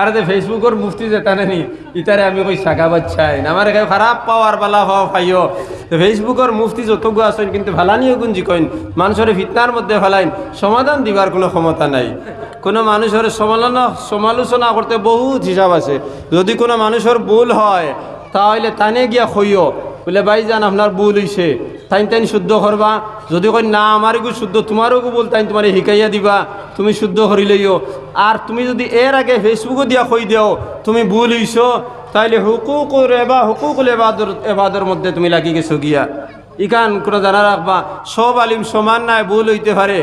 আর যে ফেসবুকের মুফতি যেতা নি, ইতারে আমি কই শাখা বাচ্চাই। আমার এখানে খারাপ পাওয়ার বালা হওয়া পাইও ফেসবুকের মুফতি যতগু আছেন কিন্তু ফেলানিও গুঞ্জি কইন মানুষের ফিতনার মধ্যে ফেলাইন, সমাধান দিবার কোনো ক্ষমতা নাই। কোনো মানুষের সমালোচনা সমালোচনা করতে বহুত হিসাব আছে। যদি কোনো মানুষের ভুল হয় তাহলে তানে গিয়া খইও। বলে ভাই যান আপনার ভুল হইছে। তাই তাই শুদ্ধ করবা। যদি কই না আমার গু শুদ্ধ, তোমারও গু বল তাই তোমার শিকাইয়া দিবা। তুমি শুদ্ধ করি লইও। আর তুমি যদি এর আগে ফেসবুকও দিয়া কই দাও, তুমি ভুল হইছো, তাইলে হুকুক রেবা হুকুক এবাদর এবাদর মধ্যে তুমি লাগি গেছো গিয়া। ইখান কোনো জানা রাখবা সব আলিম সমান নাই, ভুল হইতে পারে।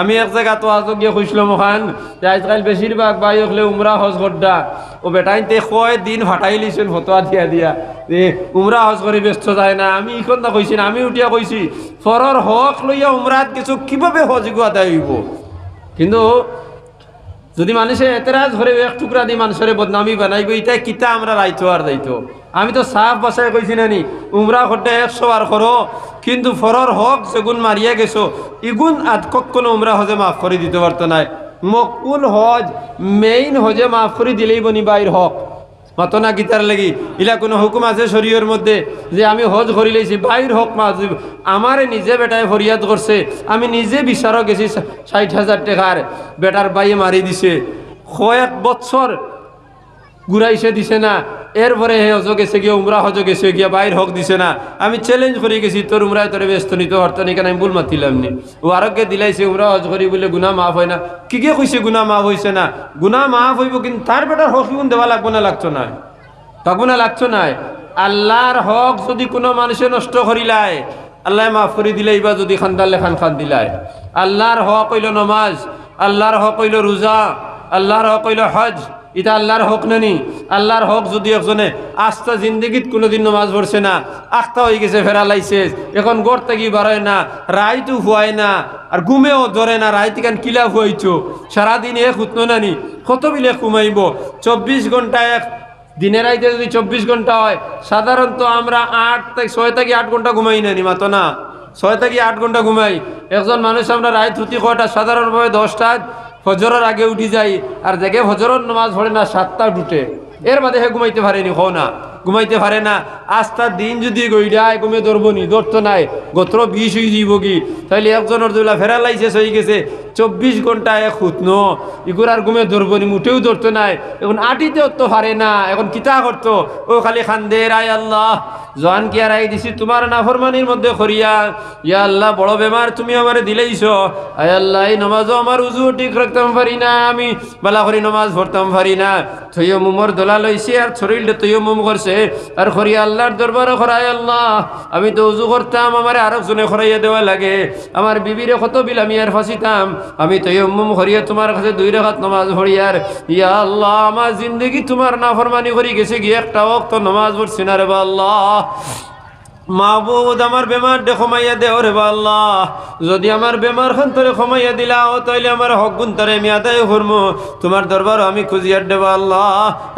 আমি এক জায়গা তো আজ গিয়ে খুঁজলাম ওখান, যে আজকাল বেশিরভাগ বাই হলে উমরা হজ গড্ডা ও বেটাইতে কয় দিন ফাটাই লিছেন ফটোয়া দিয়া দিয়া। যে উমরা হজ করে ব্যস্ত যায় না, আমি ইখন না কইছি না, আমি উঠিয়া কইছি, ফরর হক লইয়া উমরাত কিছু কীভাবে হজ গুয়াতে হইব? কিন্তু যদি মানুষে এতেরাজ ধরে এক টুকরা দিয়ে মানুষের বদনামি বানাইব ইটা কিতা আমরা রাইতো আর যাইতো। আমি তো সাফ বাসায় কইছি নানি, উমরা করতে একশো আর করো। কিন্তু ফরর হক যেগুন মারিয়া গেছো, ইগুন আদ কখনো উমরা হজে মাফ করে দিতে পারতো নাই। মকুল হজ, মেইন হজে মাফ করে দিলেই বনি বাইর হক। মাতো না গীতার লাগি, ইলা কোনো হুকুম আছে শরীয়র মধ্যে যে আমি হজ করি লইছি বাইর হক মাছ আমারে নিজে বেটায় ফরিয়াদ করছে, আমি নিজে বিচারক গেছি ষাট হাজার টাকার বেটার বাইয়ে মারি দিছে। কয়েক বছর ঘুরাইছে দিছে না এরপরে হে হজ গেছে গিয়ে উমরা হজ গেছে, গিয়া বাইর হক দিছে না। আমি চ্যালেঞ্জ করে গেছি, তোর উমরায় তোরে ব্যস্ত নিতে পারতো নি, কেন আমি ভুল মাতিলাম নি? ও আরোগ্য দিলাইছে, উমরা হজ করি বলে গুনা মাফ হয় না। কি কে কইছে গুনা মাফ হইছে না? গুনা মাফ হইব কিন্তু তার বেটার হক গুণ দেওয়া লাগবো না, লাগতো না? পাবো না, লাগতো নাই আল্লাহর হক যদি কোনো মানুষে নষ্ট করিলায় আল্লাহ মাফ করে দিলে বা যদি খান্দালে খান খান দিলায় আল্লাহর হক হইল নমাজ, আল্লাহর হক হইল রোজা, আল্লাহর হক হইল হজ। এটা আল্লাহর হক নানি আল্লাহর হক যদি একজনে আস্থা জিন্দগিত কোনোদিন নমাজ পড়ছে না আখতা হয়ে গেছে ফেরালাইছে এখন গড় থেকে বাড়ায় না রাইতো হুয়ায় না, আর ঘুমেও ধরে না, রাইতে কান কিলা হুয়াইছো? সারাদিন এক হুতনো নানি কত বিলে ঘুমাইব? চব্বিশ ঘণ্টা এক, দিনের আইতে যদি চব্বিশ ঘণ্টা হয়, সাধারণত আমরা আট থেকে ছয় থেকে আট ঘণ্টা ঘুমাই না নি, মাতো না? ছয় থেকে আট ঘণ্টা ঘুমাই। একজন মানুষ আমরা রায় থুতি কয়টা? সাধারণভাবে দশটা। ফজরের আগে উঠি যাই আর দেখে ফজরের নামাজ পড়ে না সাতটা উঠে। এর মাঝে হে ঘুমাইতে পারেনি হো না। ঘুমাইতে পারে না। আস্তার দিন যদি গইডায়, ঘুমে ধরবো নি ধরতো নাই। গোত্র বিষ হয়ে যাব কি? তাইলে একজনের দুলা লাইসেস হয়ে গেছে। চব্বিশ ঘণ্টা এক হুতনো ইগুর আর ঘুমে ধরবো নি মুঠেও ধরতো নাই। এখন আটিতেও তো পারে না, এখন কিতা করতো? ও খালি খান্দে, রায় আল্লাহ। জোয়ান কি আর দিছি? তোমার নাফরমানির মধ্যে করিয়া, ইয়া আল্লাহ, বড় বেমার তুমি আমারে দিলেইছ। আয় আল্লাহ, এই নমাজও আমার উজু, ঠিক রাখতাম পারি না আমি। বালা করি নমাজ পড়তাম পারি না। থইও মুমর দোলা লইছে আর শরীরটা তৈও মুম করছে। আর খরি আল্লাহর দরবারে খরাই আল্লাহ। আমি তো উজু করতাম, আমার আরেকজনে জনে খরাইয়া দেওয়া লাগে। আমার বিবিরে কত বিল, আমি আর ফাঁসিতাম। আমি তো ইম্মুম খরিয়া তোমার কাছে দুই রেখাত নমাজ ভরিয়ার ইয়া আল্লাহ, আমার জিন্দগি তোমার নাফরমানি করি গেছে গিয়ে একটা অক্ত নমাজ পড়ছি না রে বা আল্লাহ। মাহবুদ আমার বেমার দে ক্ষমাইয়া দে, ওরে বা আল্লাহ। যদি আমার বেমার খান তোরে ক্ষমাইয়া দিলা ও তাইলে আমার হক গুণ তোরে আদায় করব তোমার দরবার আমি খুঁজিয়ার দেব, আল্লাহ।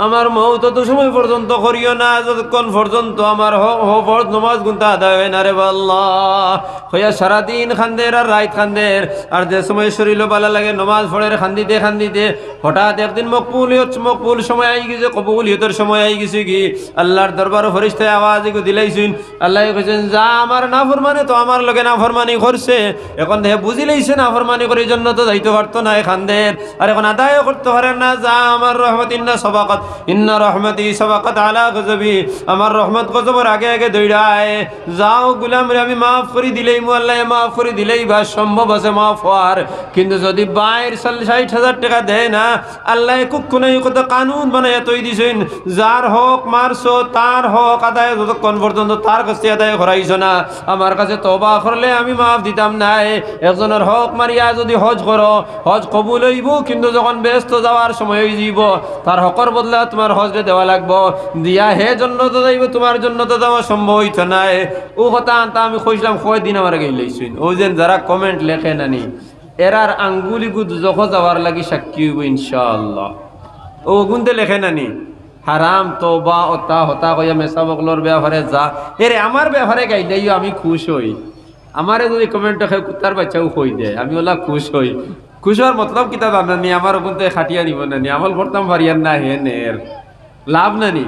আমার মৌ তত সময় পর্যন্ত করিও না, যতক্ষণ পর্যন্ত আমার হফর নমাজ গুনতা আদায় হয় না, রে বা আল্লাহ। হইয়া সারাদিন খান্দের আর রাইত খান্দের, আর যে সময় শরীর ভালো লাগে, নমাজ পড়ে খান্দিতে খান্দিতে, হঠাৎ একদিন মকবুল মকবুল সময় আই গেছে, কবুল সময় আই গেছে কি? আল্লাহর দরবার ফরিস্তায় আওয়াজ দিলাইছুন। আল্লাহ কইছেন, যা আমার নাফরমানে, তো আমার লগে নাফরমানি করছে। এখন দেখে বুঝি লইছে নাফরমানি করে এই জন্য তো যাইতে পারতো না এখানদের আর এখন আদায় করতে পারে না, যা আমার রহমত, ইন্না সবাকত, ইন্না রহমতি সবাকত আলা গজবি, আমার রহমত গজবর আগে আগে দৌড়ায়। যাও গুলাম রে, আমি মাফ করে দিলেই মু আল্লাহ মাফ করে দিলেই বা সম্ভব আছে মাফ হওয়ার। কিন্তু যদি বাইর ষাট হাজার টাকা দেয় না, আল্লাহ কুক্ষণে কত কানুন বানাইয়া তৈ দিছেন। যার হক মারছো, তার হক আদায় যতক্ষণ পর্যন্ত তার কাছে আদায় করাইছ না। আমার কাছে তবা করলে আমি মাফ দিতাম নাই। একজনের হক মারিয়া যদি হজ করো, হজ কবুল হইব, কিন্তু যখন ব্যস্ত যাওয়ার সময় হয়ে যাব, তার হকর বদলা তোমার হজরে দেওয়া লাগবো। দিয়া হে জন্য তো যাইব, তোমার জন্য তো দেওয়া সম্ভব হইত নাই। ও কথা আনতা আমি কইছিলাম কয় দিন আমার গেই লইছুন ও যেন যারা কমেন্ট লেখে নানি এরার আঙ্গুলি গুদ যখ যাওয়ার লাগি সাক্ষী হইব ইনশাআল্লাহ। ও গুনতে লেখে নানি হারাম তো বা অতা হতা কইয়া মেসা বকলর ব্যাপারে যা। এরে আমার ব্যাপারে গাইলেই আমি খুশ হই। আমারে যদি কমেন্ট খাই কুত্তার বাচ্চাও কই দেয় আমি ওলা খুশ হই। খুশর মতলব কিতা জানা নি? আমার ওখান খাটিয়া নিব না নি? আমল করতাম পারিয়ার না হে নের। লাভ না নি?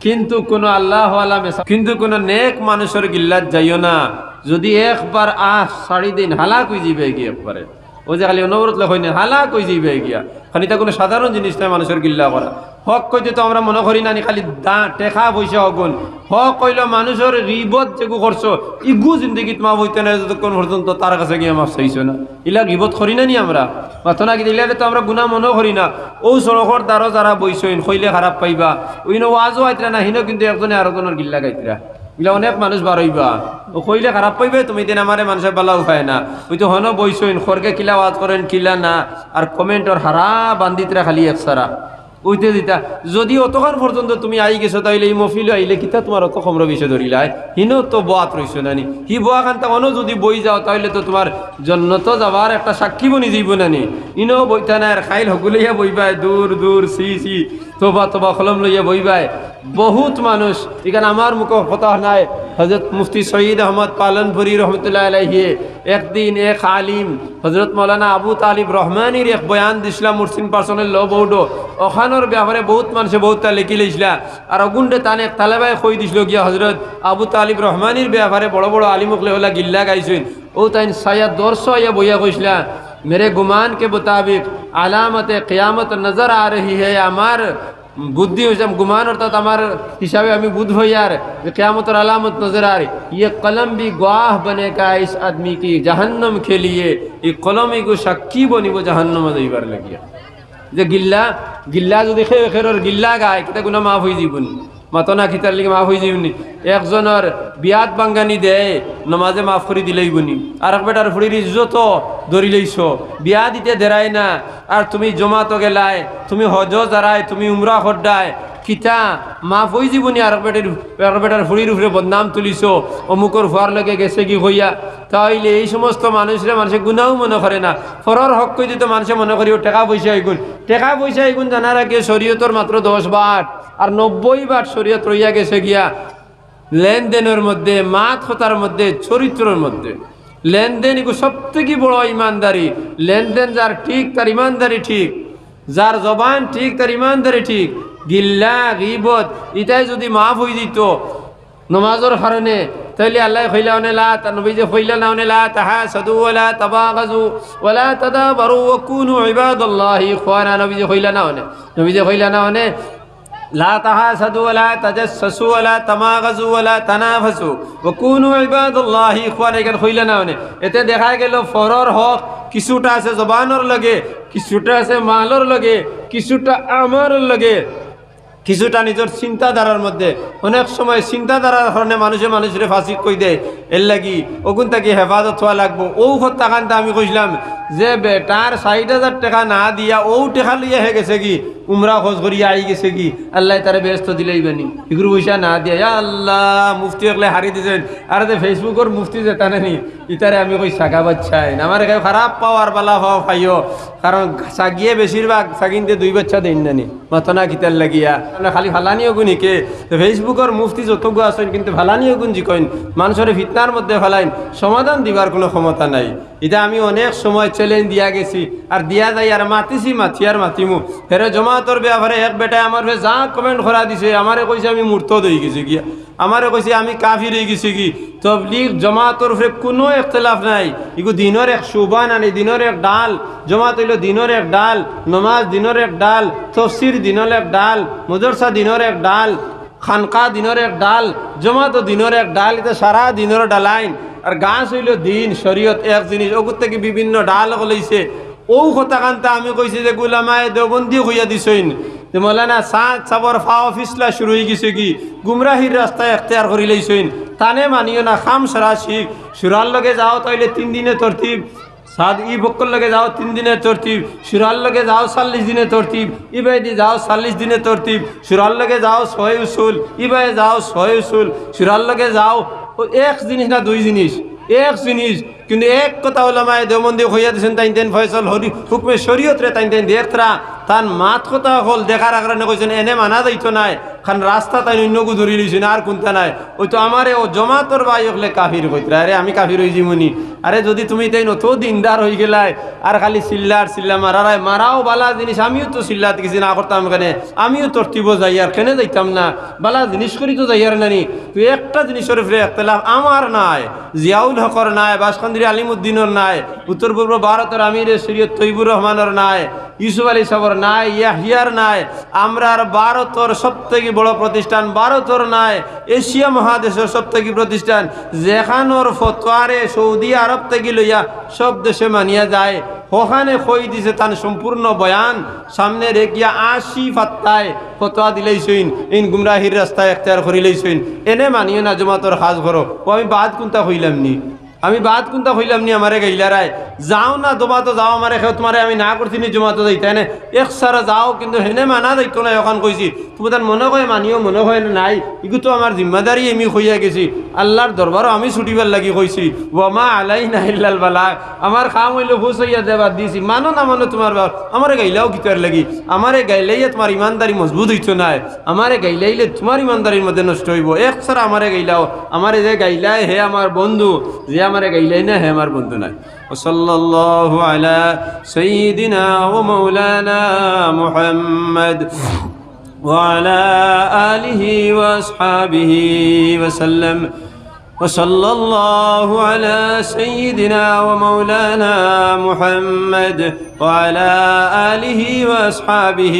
কিন্তু কোনো আল্লাহ কিন্তু কোনো নেক মানুষের গিল্লাত যাইও না। যদি একবার আহ, সাড়ি দিন হালাক হয়ে যাবে গিয়ে একবারে? ও যে খালি অনবরত লেখ না হালাক হয়ে যাবে গিয়া? খালি তা কোনো সাধারণ জিনিস নয় মানুষের গিল্লা করা। হক কইতে তো আমরা মনে করি না খালি দা টেকা পয়সা হগুন। হক কইল মানুষের রিবত যেগু করছ, ইগু জিন্দগিত মা হইতে না যতক্ষণ পর্যন্ত তার কাছে গিয়ে মাফ চাইছো না। ইলা রিবত করি না নি আমরা? মাথনা কি দিলে তো আমরা গুণা মনে করি না। ও সড়কর দ্বারা যারা বইছইন কইলে খারাপ পাইবা। ওইন ওয়াজও আইতরা না, হিনো কিন্তু একজনে আরেকজনের গিল্লা গাইতরা। এগুলা অনেক মানুষ বার হইবা ও কইলে খারাপ পাইবে, তুমি দিন আমারে মানুষের বেলা উঠায় না। ওই তো হন বইছইন খরকে কিলা ওয়াজ করেন কিলা না আর কমেন্টর হারা বান্দিতরা খালি একসারা উইতে দিতা যদি অতক্ষণ পর্যন্ত তুমি আই গেছো, তাইলে এই মফিল আইলে কিতা তোমার অত কমর বিষয় ধরিলাই হিনো তো বোয়াত রইছো নানি। হি বোয়া খান্তা অন যদি বই যাও, তাইলে তো তোমার জন্নত যাবার একটা সাক্ষী বনি যাইব নানি। ইনো বইতা না আর খাইল হগুলাইয়া বইবাই দূর দূর সি সি তোবা তোবা কলম লইয়া বইবাই বহুত মানুষ এখানে আমার মুখ কথা নাই। হজরত মুফতি সঈদ আহমদ পালনপুরি রহমতুল্লাহ আলাইহি, একদিন এক আলিম হজরত মৌলানা আবু তালিব রহমানির এক বয়ান দিছিলাম মুরসিন পার্সনের ল বৌডো ওখানোর ব্যাপারে বহুত মানুষে বহুত তা লিখি লইছিলা। আর অগুন্ডে তানে এক তালেবাই কই দিছিল গিয়া হজরত আবু তালিব রহমানির ব্যাপারে বড় বড় আলিমুকলে হলা গিল্লা গাইছেন। ও তাই সায়া দর্শ ইয়া বইয়া কইছিলা मेरे गुमान के मुताबिक अलामत क़यामत नज़र आ रही है हमार बुद्धि गुमान और तो हिसाब हमें बुद्ध हो यार क़्यामत और अलामत नज़र आ रही। ये कलम भी गवाह बनेगा इस आदमी की जहन्नम के लिए, ये कलम ही को शक्की बनी, वो जहन्नम नहीं भर लगी जो गिल्ला गिल्ला तो जो देखे और गिल्ला गाय कितना गुना माफ़ हुई थी में মাতনা খিতার লিগে মাফ হয়ে যাবনি একজনের বিয়াত বাঙ্গানি দেয় নমাজে মাফ করে দিলেই বনি। আর এক বেটার ফুড়ির ইজ্জত ধরি লইছ বিয়া দিতে দেরাই না। আর তুমি জমাতো গেলায় তুমি হজ যারায় তুমি উমরা হড্ডায় কিতা মাফ হয়ে যাবনি আর এক বেটার আর বেটার ফুড়ির উপরে বদনাম তুলিছ। অমুকর ফুয়ার লগে গেছে কি হইয়া তাইলে এই সমস্ত মানুষরা মানুষে গুণাও মনে করে না। ফরর হক কই দিতে মানুষে মনে করি ও টাকা পয়সা এগুন টাকা পয়সা এগুন জানার আগে শরীয়তর মাত্র দশ বার আর নব্বই বার শরীয়ত রইয়া গেছে গিয়া, লেনদেনের মধ্যে, মাত হতার মধ্যে, চরিত্রের মধ্যে। লেনদেন সব থেকে বড় ইমানদারি। লেনদেন যার ঠিক, তার ইমানদারি ঠিক। যার জবান ঠিক, তার ইমানদারি ঠিক। গিল্লা, গিবত ইটাই যদি মাফ হয়ে দিত নমাজের কারণে, তাইলে আল্লাহ কইলা অনেলা তা নবী যে কইলা না অনে লা তাহা সাদু ওয়ালা তাবাগাজু ওয়ালা তাদাবারু ওয়া কুনু, ইবাদাল্লাহি ইখওয়ানা নবী যে কইলা না অনে নবী যে কইলা না অনে لا تحاسدوا ولا تجسسوا ولا تماغزوا ولا تنافسوا وكونوا عباد الله اخوانا এখানে কইলা না অনে এতে দেখা গেল ফরর হক কিছুটা আছে জবানের লগে কিছুটা আছে মালর লগে কিছুটা আমার লগে কিছুটা নিজের চিন্তাধারার মধ্যে অনেক সময় চিন্তাধারার কারণে মানুষে মানুষের ফাঁসি কই দেয় এর লাগি ওগুন তাকে হেফাজত হওয়া লাগবো ও হত্যাকাণ্ডটা আমি কইছিলাম যে বেটার ষাট হাজার টাকা না দিয়া ও টাকা লইয়া হে গেছে কি উমরা খোঁজ করিয়া আই গেছে কি? আল্লাহ তারে ব্যস্ত দিলেই বানি। এগুলো পয়সা না দিয়া আল্লাহ, মুফতি একলে হারি দিছেন। আর যে ফেসবুকের মুফতি যেটা নানি ইতারে আমি কই শাখা বাচ্চাই আমার এখানে খারাপ পাওয়ার বালা হওয়া পাইও। কারণ সাগিয়ে বেশিরভাগ সাগিনতে দুই বাচ্চা দেন নানি মাতনা কিতার লাগিয়া। খালি ফালানিও গুণ হিকে ফেসবুকের মুফতি যতগু আছেন, কিন্তু ফালানিও গুণ জিকইন মানুষের ফিতনার মধ্যে ফেলাইন। সমাধান দিবার কোনো ক্ষমতা নাই। এটা আমি অনেক সময় চ্যালেঞ্জ দিয়া গেছি। আর দিয়া যাই আর মাতিছি, মাতি আর মাতিমু। ফেরে জমাতর ব্যাপারে এক বেটায় আমার যা কমেন্ট করা দিছে আমারে কইছে আমি মূর্ত দই গেছি গিয়া। আমারে কইছে আমি কাফির হয়ে গেছি কি তবলিগ জমাতর ফেরে কোনো এখতলাফ নাই। ইগু দিনের এক শোভা নানি দিনের এক ডাল, জমাত হইল দিনের এক ডাল, নমাজ দিনের এক ডাল তফসির দিনের এক ডাল মদরসা দিনের এক ডাল খানকা দিনের এক ডাল, জমাত দিনের এক ডাল এটা সারা দিনের ডালাইন। আর গাছ হইল দিন, শরীয়ত এক জিনিস। ওগুর থেকে বিভিন্ন ডাল গলাইছে। ও কথা কান্তা আমি কইছি যে গুলামায় দেবন্দি হইয়া দিছইন যে মৌলানা সাঁত চাবর ফাও ফিসলা শুরু হয়ে গেছে কি? গুমরাহির রাস্তায় এখতিয়ার করি লইছইন তানে মানিও না, খাম সারা শিখ। সুরার লগে যাও তাইলে তিন দিনে তরতিব। সাদ ই বক্কর লগে যাও তিন দিনের তরতিব সুরার লগে যাও চল্লিশ দিনের তরতিব ইবাইদি যাও চল্লিশ দিনের তরতিব সুরার লগে যাও ছয় উসুল ইবাই যাও ছয় উসুল সুরার লগে যাও ও এক জিনিস না দুই জিনিস এক জিনিস কিন্তু এক কথা ওলামায় দেওবন্দি হইয়া দিয়েছেন তাই তেন ফয়সল হরি, হুকমে শরীয়ত রে তাই তেন দেখরা তান মাত কথা হল, দেখার আগ্রহে কইছেন, এনে মানা যাইতো নাই। খান রাস্তা তাই অন্য গু ধরি লইছেন, আর কোনটা নাই। ওই তো আমারে ও জমাতর ভাই হলে কাফির কইতরা, আরে আমি কাফির হই জিমুনি আরে যদি তুমি তাই নত দিনদার হই গেলাই, আর খালি চিল্লার চিল্লা মারারাই মারাও বালা জিনিস, আমিও তো চিল্লাত কিছু না করতাম কেন। আমিও তর্তিব যাই, আর কেনে যাইতাম না। বালা জিনিস করি তো যাই আর নানি। তুই একটা জিনিসের ফিরে একতলাফ আমার নাই, জিয়াউল হকর নাই বাসকান্দির আলিমুদ্দিনের নাই, উত্তর পূর্ব ভারতের আমির সৈয়দ তৈবুর রহমানের নাই, ইউসুফ আলী সাবর নাই, ইয়াহিয়ার নাই আমরার ভারতের সব থেকে বড় প্রতিষ্ঠান, ভারতের নাই, এশিয়া মহাদেশের সব থেকে প্রতিষ্ঠান, যেখানোর ফতোয়ারে সৌদি আরব থেকে লইয়া সব দেশে মানিয়া যায়, ওখানে কই দিছে তার সম্পূর্ণ বয়ান, সামনে রেখিয়া আশি ফাত্তায় ফতোয়া দিলেইছইন ইন গুমরাহির রাস্তায় এখতিয়ার করিলেইছইন এনে মানিও না জমাতর সাজ করো ও আমি বাদ কোনটা হইলাম নি? আমি বাদ কোনটা হইলাম নি আমারে গাইলারায় যাও না তোমা তো যাও আমারে খেয়ে তোমারে আমি না করছি নি জমা তো যাইতে এনে এক সারা যাও, কিন্তু হেনে মানা যাইতো না এখন কইছি। তুমি তার মনে হয় মানিও মনে হয় না নাই ইগু তো আমার জিম্মাদারি আমি হইয়া গেছি। আল্লাহর দরবারও আমি ছুটিবার লাগি কইছি ওমা আলাই না ইল্লাল বালা আমার খাম হইলে হুস হইয়া দেবার দিছি মানো না মানো তোমার বাপ আমারে গাইলাও কিতার লাগি আমারে গাইলাইয়া তোমার ইমানদারি মজবুত হইতো নাই আমারে গাইলাইলে তোমার ইমানদারির মধ্যে নষ্ট হইব এক সারা আমারে গাইলাও আমারে যে গাইলাই হে আমার বন্ধু যে আমারে গাইলাই না হে আমার বন্ধু নাই وصلى الله على سيدنا ومولانا محمد وعلى آله وأصحابه وسلم وصلى الله على سيدنا ومولانا محمد وعلى آله وأصحابه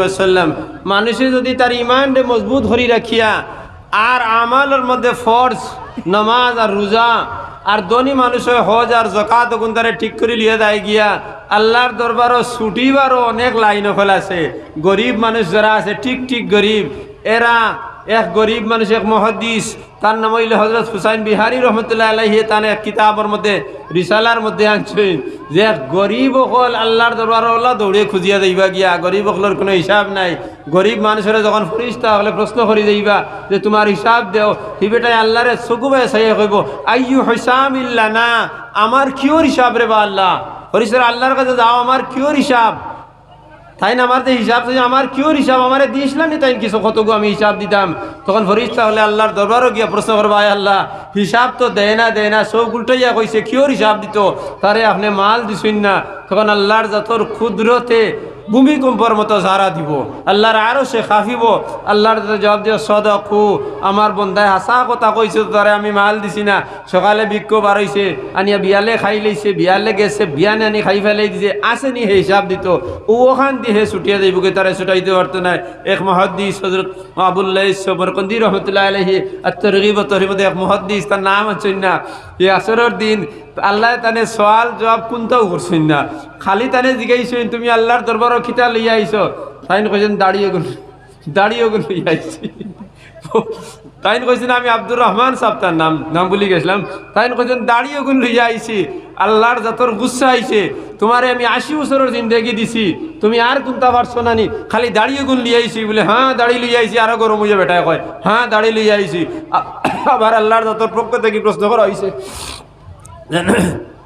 وسلم মানুষে যদি তার ইমানকে মজবুত ধরি রাখিয়া আর আমালের মধ্যে ফর্জ নামাজ আর রোজা আর ধনী মানুষের হজ আর জকাত গুন্দারে ঠিক করে লিয়ে যায় গিয়া, আল্লাহর দরবারও ছুটিবারও অনেক লাইন ফেলাছে। গরিব মানুষ যারা আছে, ঠিক ঠিক গরিব, এরা এক গরিব মানুষ, এক মহাদিস তার নাম হইলে হজরত হুসাইন বিহারি রহমতুল্লাহ আলাহি তার এক কিতাবের মধ্যে, রিসালার মধ্যে আনছেন যে এক গরিব অকল আল্লাহর দরবার আল্লাহ দৌড়ে খুঁজিয়া যাইবা গিয়া। গরিব অকলের কোনো হিসাব নাই। গরিব মানুষের যখন ফরিস্তা হলে প্রশ্ন করি যাইবা যে তোমার হিসাব দেও। হি বেটাই আল্লাহরে চকুবাই চাইয়া কইব, আইয়ু হিসাব ইল্লা না আমার কিওর হিসাব রে বা আল্লাহ? হরিশ্বর আল্লাহর কাছে যাও, আমার কিওর হিসাব। তাই না আমার যে হিসাব আমার কিউর হিসাব, আমার না নি, তাই কিছু কতগু আমি হিসাব দিতাম। তখন ফরিস্তা হলে আল্লাহর দরবারও গিয়া প্রশ্ন করব, আয় আল্লাহ, হিসাব তো দেয় না দেয় না, সব উল্টাইয়া কইছে কিউর হিসাব দিত? তারে আপনি মাল দিছেন না। তখন আল্লাহর যত ক্ষুদ্রতে ভূমিকম্পর মতো সারা দিব। আল্লাহর আরও সে খাফিব। আল্লাহর জবাব দিয়ে সদকু। আমার বন্ধায় হাসা কথা কইছে, তারে আমি মাল দিছি না। সকালে বিক্ষোভ বাড়াইছে আনিয়া বিয়ালে খাই লইছে, বিয়ালে গেছে, বিয়ানে আনি খাই ফেলাই দিছে, আসেনি হে হিসাব দিত। ওখান দিয়ে হে ছুটিয়া যাইবকে তারে ছুটাইতে পারতো না এক মহাদ্দিস হজরত আবুল্লাহ সবরকন্দি রহমতুল্লাহ আলহি আর তরগিব তরিমদ এক মহাদ্দিস, তার নাম হচ্ছেন না। এই আসরের দিন আল্লাহ তানে সওয়াল, জবাব কোনটাও করছেন না। খালি তানে জিগাইছেন তুমি আল্লাহর দরবারও খিতা লইয়া আইছো তাইন কইছেন দাঁড়িয়ে গুন দাঁড়িয়ে গুন লইয়া আইছি তাইন কইছেন আমি আব্দুর রহমান সাহেব তার নাম নাম বলি গেছিলাম তাইন কইছেন দাঁড়িয়ে গুন লইয়া আইছি আল্লাহর যতর গুচ্ছা আইছে তোমারে আমি আশি বছরের জিন্দগি দিছি। তুমি আর কোনটা পারছ না নি খালি দাঁড়িয়ে গুন লিয়ে আইছি বলে হ্যাঁ দাঁড়িয়ে লিয়ে আইছি আরও গরম হয়ে বেটায় কয় হ্যাঁ দাঁড়িয়ে লিয়ে আইছি আবার আল্লাহর যতর পক্ষ থেকে প্রশ্ন করা হয়েছে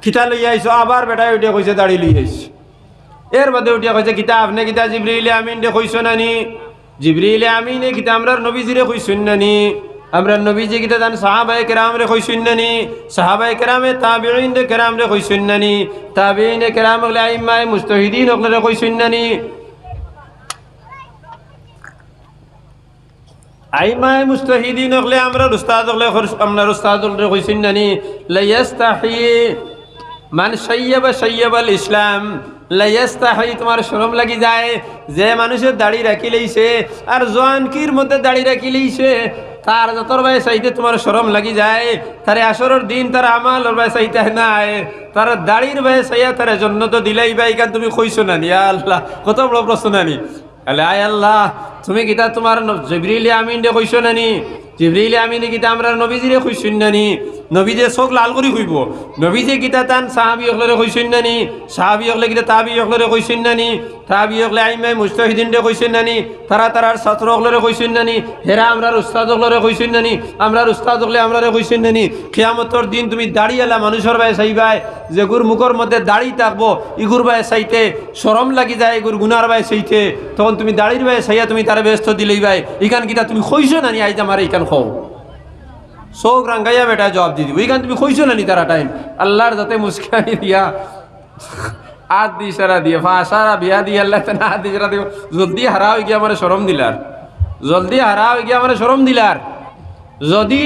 খিতা লইয়া আইছো আবার বেটায় ওইটা কইছে দাঁড়িয়ে লইয়া আইছি এর বাদে উঠিয়া কইছে কিতা আপনি কিতা জিবরিলে আমিন দে কইছো নানি? জিবরিলে আমিনে কিতা আমরা নবীজিরে কইছুন নানি। আমরা নবীজি কিতা দান সাহাবায়ে কেরাম রে কইছুন নানি। সাহাবায়ে কেরামে তাবিঈন রে কেরাম রে কইছুন নানি। তাবিঈন কেরাম গলে আইম্মায়ে মুস্তাহিদিন ওগলে কইছুন নানি। আইমায় মুস্তাহিদিন হলে আমরা উস্তাদ হলে আমরা উস্তাদ হলে কইছেন নানি। লাইয়াস্তাহি মান সাইয়াবা সাইয়াবাল ইসলাম। তোমার শরম লাগি যায়। যে মানুষের দাড়ি রাখি লইছে, আর জোয়ানকির মধ্যে দাড়ি রাখি লইছে, তার যতর ভাই চাইতে তোমার শরম লাগি যায়, তারে আসরের দিন তার আমাল ভাই চাইতে নাই, তার দাড়ির ভাই চাইয়া তার জন্য তো দিলাই ভাই কান তুমি কইছো না নি আল্লাহ, কত বড় প্রশ্ন নানি। আলে আয় আল্লাহ, তুমি কিতা তোমার জিবরিলে আমিন দে কইছো নানি? জিবরিলে আমিন কিতা আমরা নবীজিরে কইছুন নানি? নবীজে চোখ লাল কৰি কইব নবীজে কিতা তান সাহাবি অকলরে কইছুন নানি সাহাবি অকলে কিতা তাবি অকলরে কইছুন নানি তাবি অকলে আইমাই মুস্তাহিদিন দে কইছুন নানি তারা তারার ছাত্র অকলরে কইছুন নানি হেরা আমরার উস্তাদ অকলরে কইছুন নানি আমরার উস্তাদ অকলে আমরারে কইছুন নানি কিয়ামতর দিন তুমি দাঁড়িয়ে এলা মানুষের ভাই চাইবাই, যে গুর মুখর মধ্যে দাড়ি থাকব ইগুর বাই চাইতে সরম লাগি যায় এগুর গুনার বাই চাইতে। তখন তুমি দাড়ির বাই চাইয়া তুমি তার ব্যস্ত দিলেই ভাই ইখান কিতা তুমি খইছো নানি আইজ আমার ইখান খো চোখ রাঙ্গাইয়া বেটা জবাব দি দিব। ওইখান তুমি কইছো না নি তারা টাইম আল্লাহর যাতে মুস্কানি দিয়া আদ দি সারা দিয়ে ফাঁসারা বিয়া দিয়ে আল্লাহ তেনা আদ দি সারা দিব জলদি হারা হয়ে গিয়া মানে সরম দিলার। জলদি হারা হয়ে গিয়া মানে সরম দিলার। যদি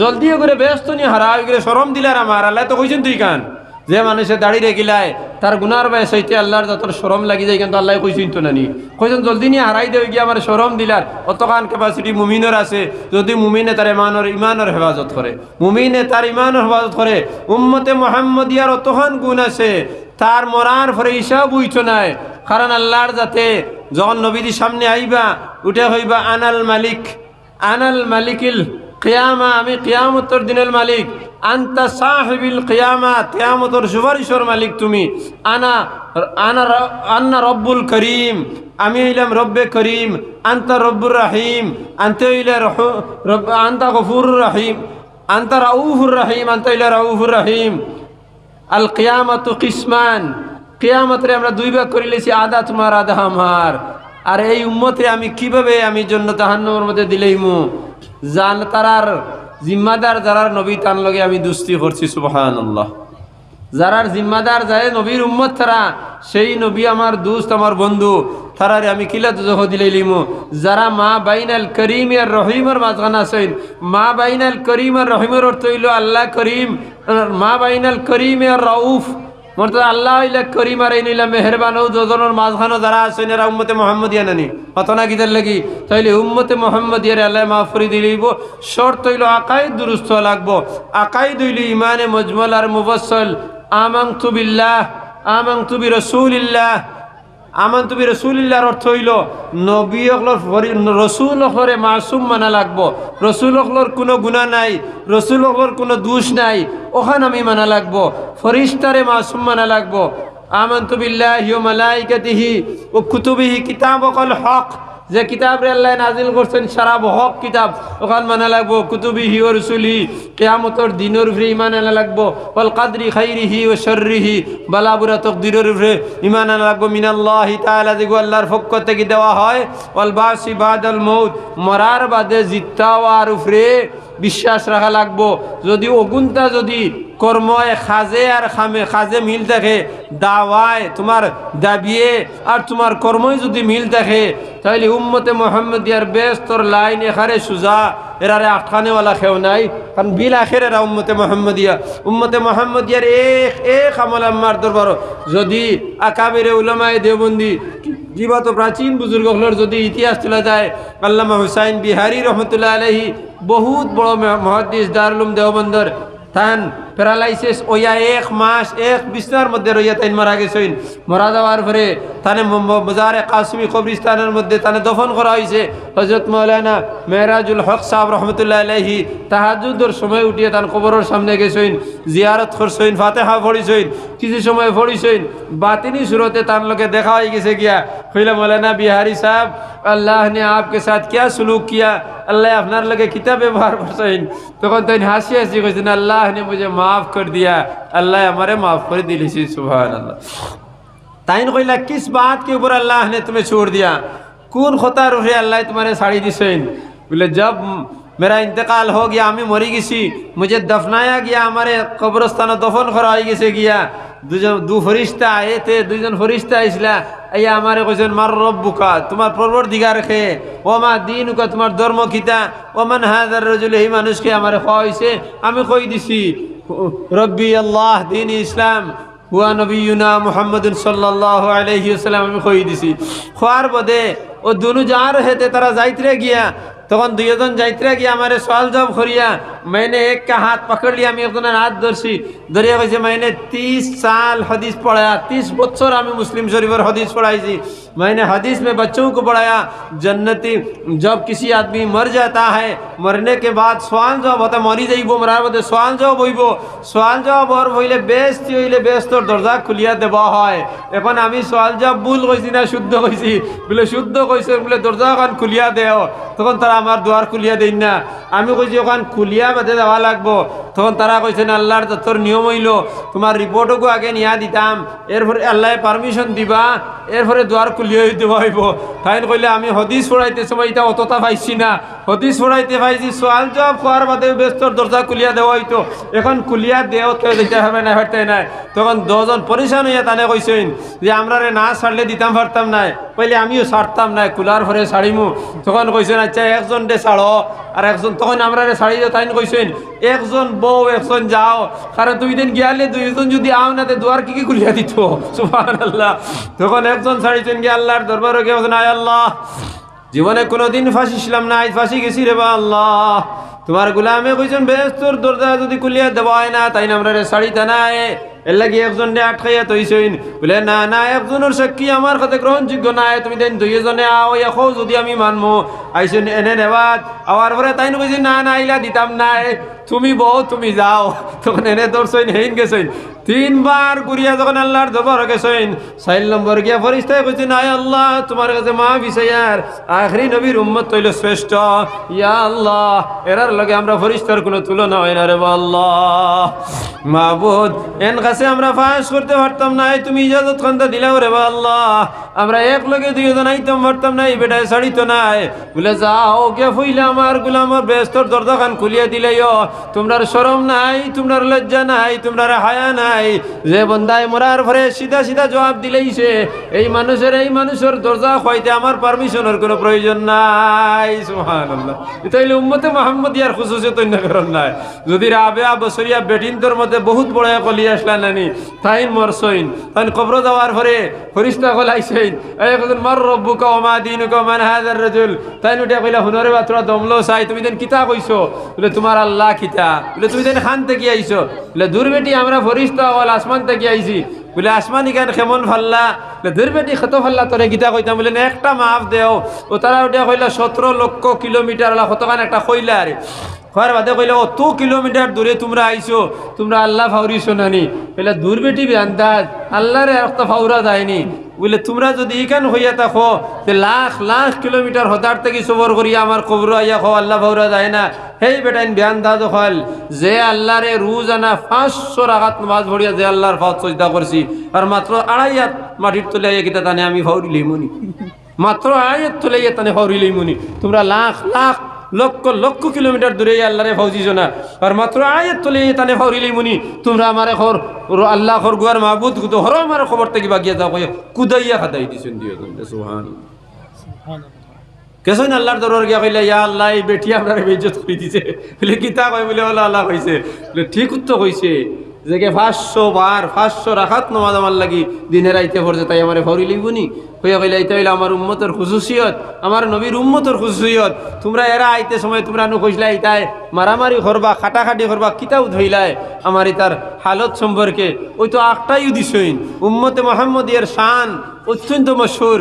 জলদি করে ব্যস্ত নিয়ে হারা হয়ে গেলে সরম দিলার আমার, আল্লাহ তো কইছেন তুই কান। যে মানুষে দাড়ি রেখিলায় তার গুনার বয়স হইতে আল্লাহর যত সরম লাগি যায়, কিন্তু আল্লাহ কইছেন তো নানি। কইছেন, জলদি নিয়ে হারাই দেবে গিয়ে আমার সরম দিলার। অত কান ক্যাপাসিটি মুমিনের আছে, যদি মুমিনে তার ইমানের ইমানের হেফাজত করে। মুমিনে তার ইমানের হেফাজত করে, উম্মতে মোহাম্মদিয়ার অতখান গুণ আছে, তার মরার পরে হিসাব উইছ নাই। কারণ আল্লাহর যাতে যখন নবীদের সামনে আইবা, উঠে হইবা, আনাল মালিক, আনাল মালিকিল কেয়ামা, আমি কিয়ামতর দিনের মালিক। আন্তা সাহেবিল কিয়ামাত কিয়ামতর সুপারিশর মালিক তুমি। আনা আনা আন্না রব্বুল করিম, আমি হইলাম রব্বে করিম, আন্তা রব্বুর রাহিম, আন্তে হইলে আন্তা গফুর রাহিম, আন্তা রাউফুর রাহিম, আন্তা হইলে রাউফুর রাহিম। আল কিয়ামত কিসমান, কিয়ামতরে আমরা দুই ভাগ করে লেছি আদা তোমার, আদা আমার। আর এই উম্মতে আমি কীভাবে আমি জন্য জাহান্নামের মধ্যে দিলেই মু জান তারার জিম্মাদার যারার নবী তার লগে আমি দুস্তি করছি, সুবহানাল্লাহ। যারার জিম্মাদার যায় নবীর উম্মত, তারা সেই নবী আমার দোস্ত, আমার বন্ধু, তারারে আমি কিলা দুজহ দিলে লিমু। যারা মা বাইনাল করিম আর রহিমের মাঝখানে আছেন, মা বাইনাল করিম আর রহিমের অর্থ হইল আল্লাহ করিম মা বাইনাল করিম আর রউফ। মর্তদ আল্লাহ ইলা করিম আর ইনিলা মেহরবান দুজনের মাঝখানো যারা আছেন, এরা উম্মতে মোহাম্মদিয়া নানি। কত না কিদের লাগি? তাইলে উম্মতে মোহাম্মদিয়ারে আল্লাহ মাহফুরি দিলিব শর্ত হইল আকাই দুরুস্ত লাগবো। আকাই দইলি ইমানে মজমল আর মুবসল আমাং তুবিল্লাহ আমাং তুবি রসুলিল্লাহ আমান্তু তুমি রসুলিল্লার অর্থ হইল, নবী অকলর রসুল অকলরে মাসুম মানা লাগবো। রসুল অকলর কোনো গুণা নাই, রসুল অকলর কোনো দোষ নাই, ওখান আমি মানা লাগবো। ফরিস্তারে মাসুম মানা লাগবো। আমান বিল্লাহি ও মালাইকাতিহি ও কুতুবিহি কিতাব অকল হক। যে কিতাব রে আল্লাহ নাজিল করছেন, সারা হক কিতাব। ওখান মানা লাগবো, কুতুবি হি ও রসুলি। কেয়ামতর দিনের উপরে ইমান আনা লাগবো। ওয়াল কাদরি খাইরিহি ও শর্রিহি। বালাবুরা তকদিরের উপরে ইমান আনা লাগবো। মিনাল্লাহি তাআলা, যেগু আল্লাহর পক্ষ থেকে দেওয়া হয়। ওয়াল বাসি বাদাল মৌত মরার বাদে জিত্তাওয়ার উপরে বিশ্বাস রাখা লাগবো। যদি অগুনটা যদি কর্ময় খাজে আর খামে, খাজে মিল থাকে দাওয়ায় তোমার দাবিয়ে আর তোমার কর্মই যদি মিল থাকে তাহলে উম্মতে মোহাম্মদিয়ার বেস্তর লাইন এখানে সুজা, এরারে আটখানেওয়ালা খেও নাই, কারণ বিল আখের এরা উম্মতে মোহাম্মদিয়া উম্মতে মোহাম্মদিয়ার এক এক আমল আম্মার দরবার যদি আকাবিরে উলামায় দেওবন্দি, জীবত প্রাচীন বুজুর্গগুলোর যদি ইতিহাস তোলা যায় আল্লামা হুসাইন বিহারি রহমতুল্লাহ আলহি বহুত বড় মহাদিস দারুলুম দেওবন্দর, তান প্যারালাইসিস ওইয়া এক মাস এক বিছনার মধ্যে রইয়া তাইন মারা গেছেন মারা যাওয়ার পরে তানে মজারে কাশ্মী কবরিস্তানের মধ্যে তানে দফন করা হয়েছে হজরত মৌলানা মেহরাজুল হক সাহেব রহমতুল্লাহ আলহি তাহাজুদর সময় উঠিয়ে তান কবরের সামনে গেছেন জিয়ারত করছেন ফাতেহা পড়িছেন কিছু সময় পড়িছেন বাতিনি সুরতে তার লোকে দেখা হয়ে গেছে গিয়া কইলা মৌলানা বিহারি সাহেব আল্লাহ ने आपके साथ क्या सलूक किया अल्लाह আপনার লগে কিতাব ব্যবহার করছেন তখন তাই হাসি হাসি কইছেন আল্লাহ ने मुझे মাফ করে দিয়া আল্লাহ আমারে মাফ করে দিলিছি সুবাহ আল্লাহ তাই কইলা, কিস বাত কে উপর আল্লাহ নে তুমি ছোড় দিয়া? কোন খতার উঠে আল্লাহ তোমারে ছাড়ি দিছেন? বলে, জব মেরা ইন্তেকাল হো গিয়া, আমি মরি গেছি। মুঝে দফনায়া গিয়া, আমারে কবরস্থানে দফন করা হয়ে গেছে গিয়া। দুজন, দু ফরিস্তা, এতে দুজন ফরিস্তা আইসলা। এই আমারে কইছেন, মার রব্বুকা, তোমার প্রবর দিগা রেখে ও মা দিনুকা, তোমার ধর্ম কিতা ও মান হাজার রজুল, এই মানুষকে আমারে খাওয়া হয়েছে আমি কই দিছি। রব্বি আল্লাহ, দিন ইসলাম, হুয়া নবীনা মোহাম্মদ সাল্লাহ আলহি আসসালাম আমি খই দিছি। খোয়ার বদে ও দুনু যার হেতে তারা যাইতরে গিয়া, তখন দুইজন যাইতরে গিয়া আমারে সওয়াল জব করিয়া, মাইনে এক কা হাত পাকড়লিয়া আমি একজনের হাত ধরছি। ধরিয়া কইছে, মাইনে তিরিশ সাল হদিস পড়ায়া তিরিশ বছর আমি মুসলিম শরীফের হদিস পড়াইছি। मैंने हदीस में बच्चों को पढ़ाया जन्नती जब किसी आदमी मर जाता है मरने के बाद सवाल जवाब होता मरी যাইব মরার মধ্যে সওয়াল জবাব হইব সওয়াল জবাব হর হইলে বেস্তি হইলে বেস্তর দরজা খুলিয়া দেওয়া হয় এখন আমি সওয়াল জবাব ভুল কইছি না শুদ্ধ কইছি বলে শুদ্ধ কইছে বলে দরজা ওখান খুলিয়া দেও তখন তারা আমার দুয়ার খুলিয়া দেই না আমি কইছি ওখান খুলিয়া বেঁধে দেওয়া লাগবো তখন তারা কইছেন আল্লাহর তোর নিয়ম হইল তোমার রিপোর্টকও আগে নিয়া দিতাম এরপরে আল্লাহ পারমিশন দিবা এরপরে দুয়ার খুলিয়ে দেওয়া হইব তাই কইলে, আমি হদিস পড়াইতে সময় এটা অতটা পাইছি না। হদিস পড়াইতে পাইছি সোয়াল জবাব হওয়ার বাদে ব্যস্তর দরজা খুলিয়া দেওয়া হইতো এখন খুলিয়া দেও তো দিতে হবে না হইতে নাই। তখন দশজন পরিশান হইয়া তানে কইছেন যে আমরা রে না ছাড়লে দিতাম পারতাম নাই। কইলে, আমিও ছাড়তাম নাই কুলার ভরে ছাড়িমু তখন কইছেন আচ্ছা একজন ডে ছাড়ো আর একজন, তখন আমরা রে ছাড়ি দিও। তাই কইছেন একজন বউ একজন যাও। কারণ দুই দিন গিয়ালে দুইজন যদি আও না দুয়ার কি কি খুলিয়া দিত সুবহানাল্লাহ। তখন একজন ছাড়িছেন গিয়ে আল্লাহর দরবারে গিয়ে বলছেন আল্লাহ। জীবনে কোনোদিন ফাঁসি ছিলাম না ফাঁসি গেছি রে বা আল্লাহ। তোমার গুলামে কইছেন বেস্তর দরজা যদি খুলিয়া দেওয়া হয় না তাই না আমরা রে নাই। এর লাগি একজন রে আটকাইয়া তৈছেন বলে, না না, একজনের সাক্ষী আমার তুমি দেন দুইজনে আও এখন যদি আমি মানমু। আইসেন এনে নেবাত। আওয়ার পরে তাই কইছি না না আইলা দিতাম নাই। তুমি বউ, তুমি যাও। তখন এনে ধরছেন হেইন গেছেন তিনবার ঘুরিয়া যখন আল্লাহর দরবার গেছেন চাইল নম্বর গিয়া ফরিস্তায় কইছে, নাই আল্লাহ, তোমার কাছে মা বিষয়ার আখরি নবীর উম্মত তৈল শ্রেষ্ঠ। ইয়া আল্লাহ, এরার লগে আমরা ফরিস্তার কোনো তুলনা হয় না রে আল্লাহ। মাহবুদ, এন কাছে আমরা ফাঁস করতে পারতাম না তুমি ইজাজত খান্তা দিলাও রে আল্লাহ। আমরা এক লগে দুইজন আইতাম, পারতাম না, এই বেটায় ছাড়িত নাই। বলে, যাও, গিয়া ফুইলে আমারগুলা আমার ব্যস্তর দরজা খান খুলিয়া দিলেও তোমরার শরম নাই, তোমরার লজ্জা নাই, তোমরার হায়া নাই। যে বন্দায় মরার ঘরে সিধা সিধা জবাব দিলেইছে এই মানুষের এই মানুষের দরজা খাইতে আমার পারমিশনের কোনো প্রয়োজন নাই। এটা হইলে উম্মতে মোহাম্মদ ইয়ার খুশুসিয়ত অন্য কারণ নাই। যদি রাবেয়া বছরিয়া বেটিনতর মধ্যে বহুত বড় কলি আসলা নানি, তাইন মরসইন, তাইন কবর যাওয়ার পরে ফরিস্তা কলাইছেন একজন, মার রব্বুকা ওমা দিনুকা মান হাযার রাজুল? তাইন উঠে কইলা, হুনরে বা তোরা দমলো চাই, তুমি দেন কিতা কইছো? বলে, তোমার আল্লাহ কিতা বলে, তুমি যেন খান থেকে আইসো বলে, দূর বেটি, আমরা ফরিস্তা ওয়াল আসমান থেকে আইছি। বলে, আসমানি কেন কেমন ফাল্লা? দূর বেটি কত ফাল্লা, তোরে গীতা কইতাম। বলে একটা মাফ দেও। ও তারা ওটা কইলা, সতেরো লক্ষ কিলোমিটার ওলা কতখান একটা কইলা আরে খোয়ার বাদে কইলে অত কিলোমিটার দূরে তোমরা আইছো তোমরা আল্লাহ ফাউরিছো নানি বলে দূর বেটি আন্দাজ আল্লাহরে একটা ফাউরা যায়নি। বলে তোমরা যদি ইখান হইয়া থাকো, তে লাখ লাখ কিলোমিটার হতার থেকে সবর করিয়া আমার কবর আইয়া খো আল্লাহ ফাউরা যায় না। সেই বেটাইন বিয়ান দা দখল যে আল্লাহরে রুজ আনা পাঁচশো রাখাত মাছ ভরিয়া যে আল্লাহর ফাত সজদা করছি আর মাত্র আড়াই হাত মাটির তুলে আইয়া কিতা তানে আমি ফাউরি লইমনি। মাত্র আড়াই হাত তুলে আইয়া তানে ফাউরি লইমনি। তোমরা লাখ লাখ লক্ষ লক্ষ কিলোমিটার দূরে আল্লাহরে ফাউজিছো না আর মাত্র আয়াত তুলে তানে ফাউরিলেই মুনি তোমরা আমারে খর আল্লাহ খর গুয়ার মাহবুদ তো হর আমার খবর থেকে বাগিয়া যাও কুদাইয়া খাদাই দিছেন দিও তোমরা সুবহান কেসন আল্লাহর দরবার গিয়া কইলে ইয়া আল্লাহ এই বেটি আপনার বেজ্জত করে দিছে। বলে কিতা কয়? বলে আল্লাহ আল্লাহ কইছে। বলে ঠিক তো কইছে যে কে পাঁচশো বার পাঁচশো রাখাত নমাজ আমার লাগি দিনে রাইতে পড়ছে তাই আমার ফরি লিখবনি কইয়া কইলে এটা হইলে আমার উম্মতর খুশুসিয়ত, আমার নবীর উম্মতর খুশুসিয়ত। তোমরা এরা আইতে সময় তোমরা নু কইসলা ইতাই মারামারি করবা, খাটাখাটি করবা কিতাও ধইলায় আমার ইতার হালত সম্পর্কে ওই তো একটাই দিছইন উম্মতে মোহাম্মদিয়ার শান অত্যন্ত মশহুর।